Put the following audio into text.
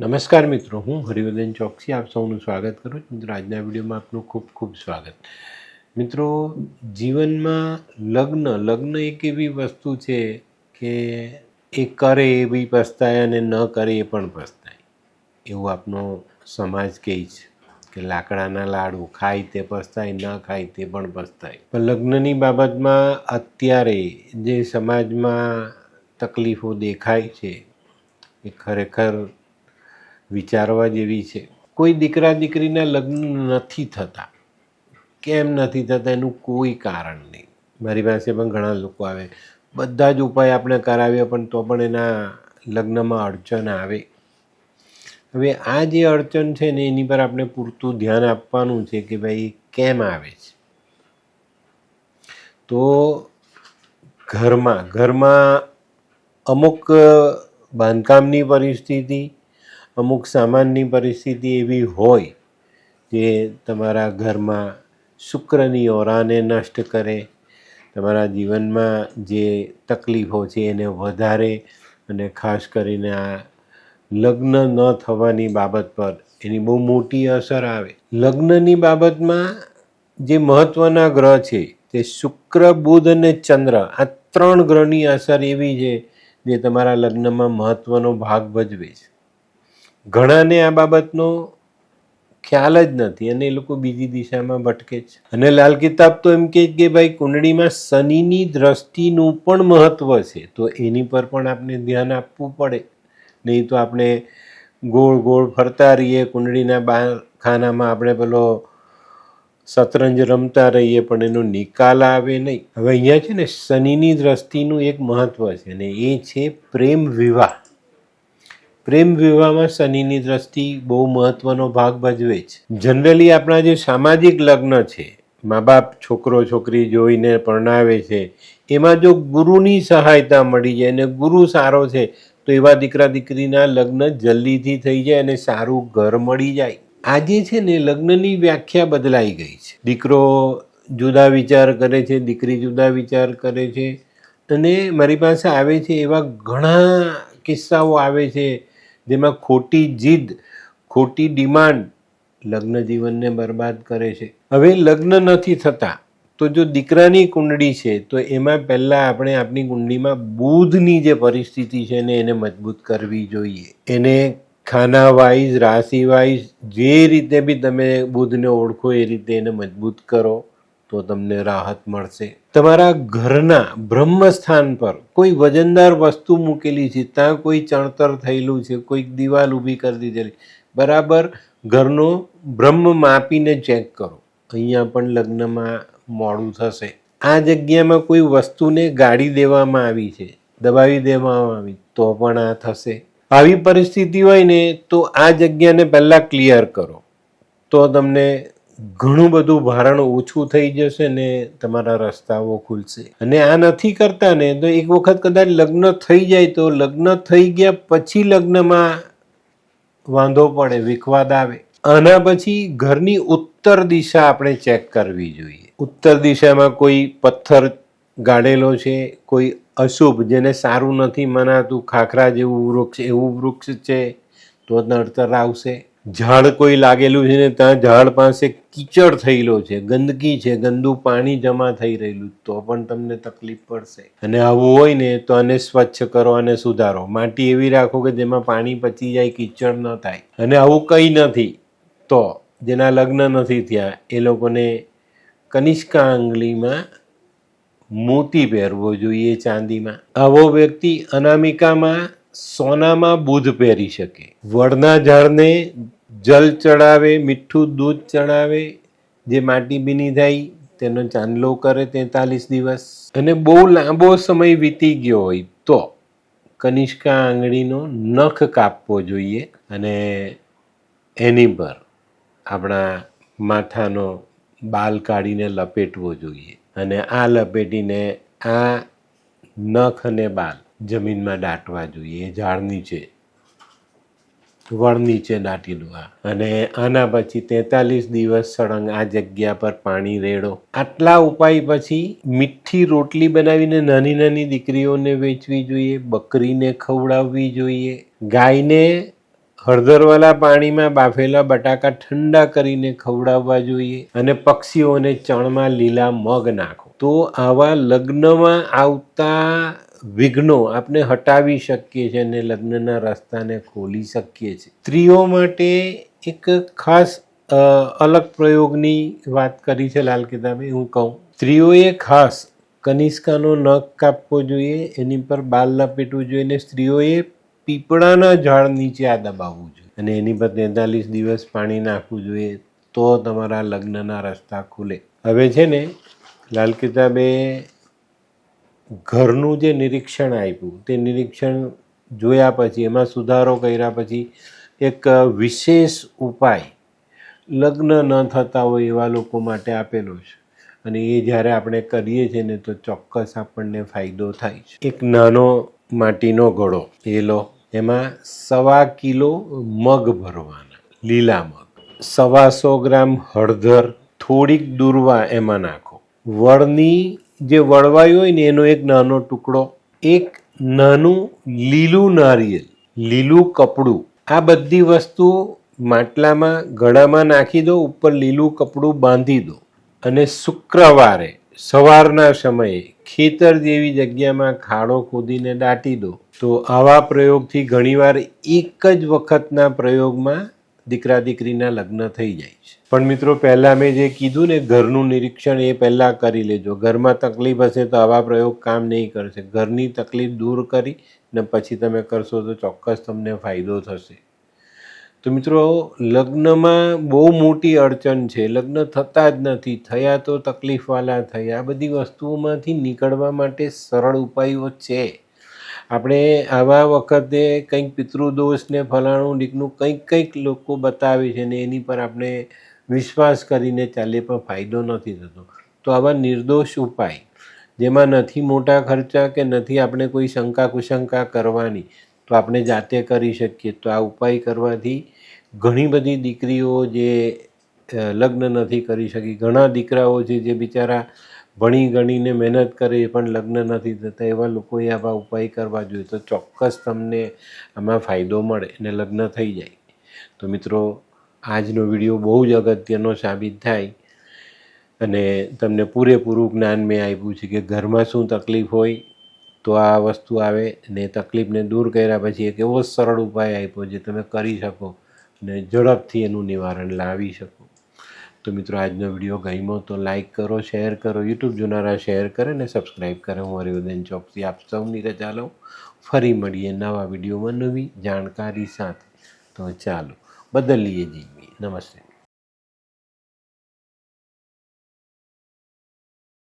નમસ્કાર મિત્રો, હું હરિવર્ધન ચોકસી, આપ સૌનું સ્વાગત કરું છું. મિત્રો, આજના વિડીયોમાં આપનું ખૂબ ખૂબ સ્વાગત. મિત્રો, જીવનમાં લગ્ન લગ્ન એક એવી વસ્તુ છે કે એ કરે એ બી પસ્તાય અને ન કરે એ પણ પસ્તાય. એવું આપનો સમાજ કહે છે કે લાકડાના લાડુ ખાય તે પસ્તાય, ન ખાય તે પણ પસ્તાય. પણ લગ્નની બાબતમાં અત્યારે જે સમાજમાં તકલીફો દેખાય છે એ ખરેખર વિચારવા જેવી છે. કોઈ દીકરા દીકરીના લગ્ન નથી થતા. કેમ નથી થતા? એનું કોઈ કારણ નહીં. મારી પાસે પણ ઘણા લોકો આવે. બધા જ ઉપાય આપણે કરાવ્યા પણ તો પણ એના લગ્નમાં અડચણ આવે. હવે આ જે અડચણ છે ને, એની પર આપણે પૂરતું ધ્યાન આપવાનું છે કે ભાઈ, કેમ આવે છે? તો ઘરમાં ઘરમાં અમુક બાંધકામની પરિસ્થિતિ અમુક સામાનની પરિસ્થિતિ એવી હોય જે તમારા ઘરમાં શુક્રની ઓરાને નષ્ટ કરે, તમારા જીવનમાં જે તકલીફો છે એને વધારે અને ખાસ કરીને આ લગ્ન ન થવાની બાબત પર એની બહુ મોટી અસર આવે. લગ્નની બાબતમાં જે મહત્ત્વના ગ્રહ છે તે શુક્ર, બુધ અને ચંદ્ર આ ત્રણ ગ્રહની અસર એવી છે જે તમારા લગ્નમાં મહત્ત્વનો ભાગ ભજવે છે. ઘણાને આ બાબતનો ખ્યાલ જ નથી અને એ લોકો બીજી દિશામાં ભટકે છે. અને લાલ કિતાબ તો એમ કહે કે ભાઈ કુંડળીમાં શનિની દ્રષ્ટિનું પણ મહત્ત્વ છે. તો એની પર પણ આપણે ધ્યાન આપવું પડે. નહીં તો આપણે ગોળ ગોળ ફરતા રહીએ, કુંડળીના બાર ખાનામાં આપણે પેલો શતરંજ રમતા રહીએ, પણ એનો નિકાલ આવે નહીં. હવે અહીંયા છે ને શનિની દ્રષ્ટિનું એક મહત્ત્વ છે અને એ છે પ્રેમ વિવાહ. પ્રેમ વિવાહમાં શનિની દ્રષ્ટિ બહુ મહત્વનો ભાગ ભજવે છે. જનરલી આપણા જે સામાજિક લગ્ન છે મા બાપ છોકરો, છોકરી જોઈને પરણાવે છે, એમાં જો ગુરુની સહાયતા મળી જાય અને ગુરુ સારો છે, તો એવા દીકરા દીકરીના લગ્ન જલ્દીથી થઈ જાય અને સારું ઘર મળી જાય. આજે છે ને લગ્નની વ્યાખ્યા બદલાઈ ગઈ છે. દીકરો જુદા વિચાર કરે છે, દીકરી જુદા વિચાર કરે છે અને મારી પાસે આવે છે એવા ઘણા કિસ્સાઓ આવે છે જેમાં ખોટી જીદ, ખોટી ડિમાન્ડ લગ્ન જીવનને બરબાદ કરે છે. હવે લગ્ન નથી થતા, તો જો દીકરાની કુંડળી છે, તો એમાં પહેલાં આપણે આપણી કુંડળીમાં બુધની જે પરિસ્થિતિ છે ને એને મજબૂત કરવી જોઈએ. એને ખાના વાઇઝ રાશિ વાઇઝ જે રીતે બી તમે બુધને ઓળખો એ રીતે એને મજબૂત કરો. તો તમને રાહત મળશે. તમારા ઘરના બ્રહ્મસ્થાન પર કોઈ વજનદાર વસ્તુ મૂકેલી છે, ત્યાં કોઈ ચણતર થયેલું છે, કોઈક દિવાલ ઊભી કરી દીધેલી. બરાબર, ઘરનો બ્રહ્મ માપીને ચેક કરો. અહીંયા પણ લગ્નમાં મોડું થશે. આ જગ્યામાં કોઈ વસ્તુને ગાડી દેવામાં આવી છે, દબાવી દેવામાં આવી, તો પણ આ થશે. આવી પરિસ્થિતિ હોય ને, તો આ જગ્યાને પહેલાં ક્લિયર કરો. તો તમને ઘણું બધું ભારણ ઓછું થઈ જશે ને તમારા રસ્તાઓ ખુલશે. અને આ નથી કરતા ને તો એક વખત કદાચ લગ્ન થઈ જાય તો લગ્ન થઈ ગયા પછી લગ્નમાં વાંધો પડે, વિખવાદ આવે. આના પછી ઘરની ઉત્તર દિશા આપણે ચેક કરવી જોઈએ. ઉત્તર દિશામાં કોઈ પથ્થર ગાડેલો છે, કોઈ અશુભ જેને સારું નથી મનાતું, ખાખરા જેવું વૃક્ષ, એવું વૃક્ષ છે, તો નડતર આવશે. ઝાડ કોઈ લાગેલું છે ને, ત્યાં ઝાડ પાસે કીચડ થયેલો છે, ગંદકી છે, ગંદુ પાણી જમા થઈ રહેલું, તો પણ તમને તકલીફ પડશે. અને આવું હોય ને, તો આને સ્વચ્છ કરો અને સુધારો. માટી એવી રાખો કે જેમાં પાણી પચી જાય, કીચડ ન થાય. અને આવું કંઈ નથી, તો જેના લગ્ન નથી થયા, એ લોકોને કનિષ્કા આંગળીમાં મોતી પહેરવો જોઈએ ચાંદીમાં. આવો વ્યક્તિ અનામિકામાં સોનામાં બુધ પહેરી શકે. વડના ઝાડને જલ ચડાવે, મીઠું દૂધ ચડાવે, જે માટી બીની થાય, તેનો ચાંદલો કરે તેતાલીસ દિવસ. અને બહુ લાંબો સમય વીતી ગયો હોય તો કનિષ્કા આંગળીનો નખ કાપવો જોઈએ અને એની પર આપણા માથાનો બાલ કાઢીને લપેટવો જોઈએ. અને આ લપેટીને આ નખ અને બાલ જમીનમાં દાટવા જોઈએ, ઝાડ નીચે, વળ નીચે દાટી દો અને આના પછી તેતાલીસ દિવસ સળંગ આ જગ્યા પર પાણી રેડો. આટલા ઉપાય પછી મીઠી રોટલી બનાવીને નાની નાની દીકરીઓને વેચવી જોઈએ, બકરીને ખવડાવવી જોઈએ, ગાયને હળદરવાળા પાણીમાં બાફેલા બટાકા ઠંડા કરીને ખવડાવવા જોઈએ અને પક્ષીઓને ચણમાં લીલા મગ નાખો. તો આવા લગ્નમાં આવતા વિઘ્નો આપણે હટાવી શકીએ છીએ અને લગ્નના રસ્તાને ખોલી શકીએ છીએ. સ્ત્રીઓ માટે એક ખાસ અલગ પ્રયોગની વાત કરી છે લાલ કિતાબે, હું કહું. સ્ત્રીઓએ ખાસ કનિષ્કાનો નખ કાપવો જોઈએ, એની પર બાલ લપેટવું જોઈએ અને સ્ત્રીઓએ પીપળાના ઝાડ નીચે આ દબાવવું જોઈએ. અને એની પર તેતાલીસ દિવસ પાણી નાખવું જોઈએ તો તમારા લગ્નના રસ્તા ખુલે. હવે છે ને, લાલ કિતાબે ઘરનું જે નિરીક્ષણ આપ્યું, તે નિરીક્ષણ જોયા પછી, એમાં સુધારો કર્યા પછી એક વિશેષ ઉપાય લગ્ન ન થતા હોય એવા લોકો માટે આપેલો છે. અને એ જ્યારે આપણે કરીએ છીએ ને, તો ચોક્કસ આપણને ફાયદો થાય છે. એક નાનો માટીનો ઘડો, એ લો, એમાં સવા કિલો મગ ભરવાના, લીલા મગ. સવાસો ગ્રામ હળદર થોડીક દૂરવા એમાં નાખો. વળની જે વળવાયું હોય ને એનો એક નાનો ટુકડો, એક નાનું લીલું નારિયેલ, લીલું કપડું, આ બધી વસ્તુ માટલામાં, ગળામાં નાખી દો, ઉપર લીલું કપડું બાંધી દો. અને શુક્રવારે, સવારના સમયે ખેતર જેવી જગ્યામાં ખાડો ખોદીને દાટી દો, તો આવા પ્રયોગથી ઘણીવાર એક જ વખતના પ્રયોગમાં દીકરા દીકરીના લગ્ન થઈ જાય છે. પણ મિત્રો, પહેલાં મેં જે કીધું ને, ઘરનું નિરીક્ષણ એ પહેલાં કરી લેજો. ઘરમાં તકલીફ હશે તો આવા પ્રયોગ કામ નહીં કરશે. ઘરની તકલીફ દૂર કરી ને પછી તમે કરશો તો ચોક્કસ તમને ફાયદો થશે. તો મિત્રો, લગ્નમાં બહુ મોટી અડચણ છે. લગ્ન થતા જ નથી. થયા તો તકલીફવાળા થયા. આ બધી વસ્તુઓમાંથી નીકળવા માટે સરળ ઉપાયો છે. આપણે આવા વખતે કંઈક પિતૃદોષ ને ફલાણું ઢીકનું કંઈક કંઈક લોકો બતાવે છે ને એની પર આપણે વિશ્વાસ કરીને ચાલે પણ ફાયદો નથી થતો. તો આવા નિર્દોષ ઉપાય, જેમાં નથી મોટા ખર્ચા કે નથી આપણે કોઈ શંકા કુશંકા કરવાની, તો આપણે જાતે કરી શકીએ. તો આ ઉપાય કરવાથી ઘણી બધી દીકરીઓ જે લગ્ન નથી કરી શકી. ઘણા દીકરાઓ છે જે બિચારા ભણી ગણીને મહેનત કરે પણ લગ્ન નથી થતા. એવા લોકોએ આવા ઉપાય કરવા જોઈએ તો ચોક્કસ તમને આમાં ફાયદો મળે અને લગ્ન થઈ જાય. તો મિત્રો આજનો વીડિયો બહુ જ અગત્યનો સાબિત થાય અને તમને પૂરેપૂરું જ્ઞાન મેં આપ્યું છે કે ઘરમાં શું તકલીફ હોય તો આ વસ્તુ આવે ને તકલીફને દૂર કર્યા પછી એક એવો સરળ ઉપાય આપ્યો જે તમે કરી શકો અને ઝડપથી એનું નિવારણ લાવી શકો. તો મિત્રો, આજનો વીડિયો ગમ્યો તો લાઇક કરો, શેર કરો, યુટ્યુબ જોનારા શેર કરે ને સબસ્ક્રાઈબ કરે. હું હરિવર્ધન ચોકસી આપ સૌની રજા લઉં. ફરી મળીએ નવા વિડીયોમાં નવી જાણકારી સાથે. તો ચાલો. બદલીએ જઈએ નમસ્તે.